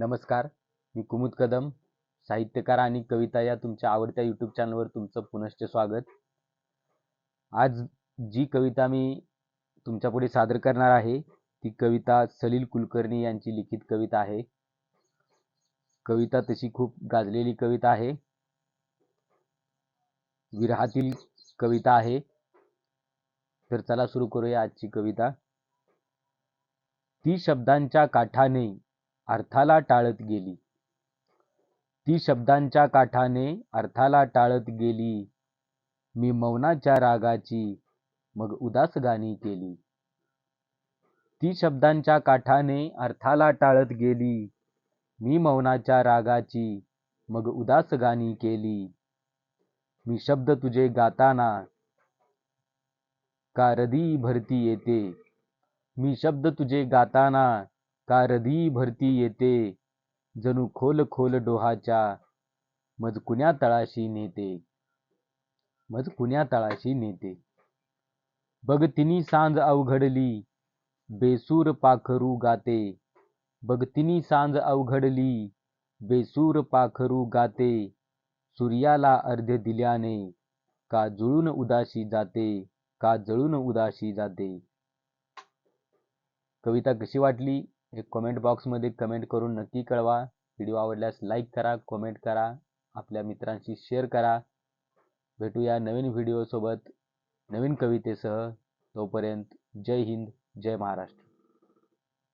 नमस्कार मी कुमुद कदम साहित्यकार आणि कविता या तुमच्या आवडत्या यूट्यूब चॅनलवर तुमचं पुनश्च स्वागत. आज जी कविता मी तुमच्यापुढे सादर करणार आहे ती कविता सलील कुलकर्णी यांची लिखित कविता आहे. कविता तशी खूप गाजलेली कविता आहे. विरहातील कविता आहे. तर चला सुरू करूया आजची कविता. ती शब्दांच्या काठाने अर्थाला टाळत गेली. ती शब्दांच्या काठाने अर्थाला टाळत गेली. मी मौनाच्या रागाची मग उदास गाणी केली. ती शब्दांच्या काठाने अर्थाला टाळत गेली. मी मौनाच्या रागाची मग उदास गाणी केली. मी शब्द तुझे गाताना का रदी भरती येते? मी शब्द तुझे गाताना कारदी भरती येते. जणू खोल खोल डोहाच्या मज कुण्या तळाशी नेते. मज कुण्या तळाशी नेते. बघ तिनी सांज अवघडली बेसूर पाखरू गाते. बघ तिनी सांज अवघडली बेसूर पाखरू गाते. सूर्याला अर्ध्य दिल्याने का जुळून उदाशी जाते का जळून उदाशी जाते. कविता कशी वाटली? हे कमेंट बॉक्समध्ये कमेंट करून नक्की कळवा. व्हिडिओ आवडल्यास लाईक करा कमेंट करा. आपल्या मित्रांशी शेअर करा. भेटूया नवीन व्हिडिओसोबत नवीन कवितेसह. तोपर्यंत जय हिंद जय महाराष्ट्र.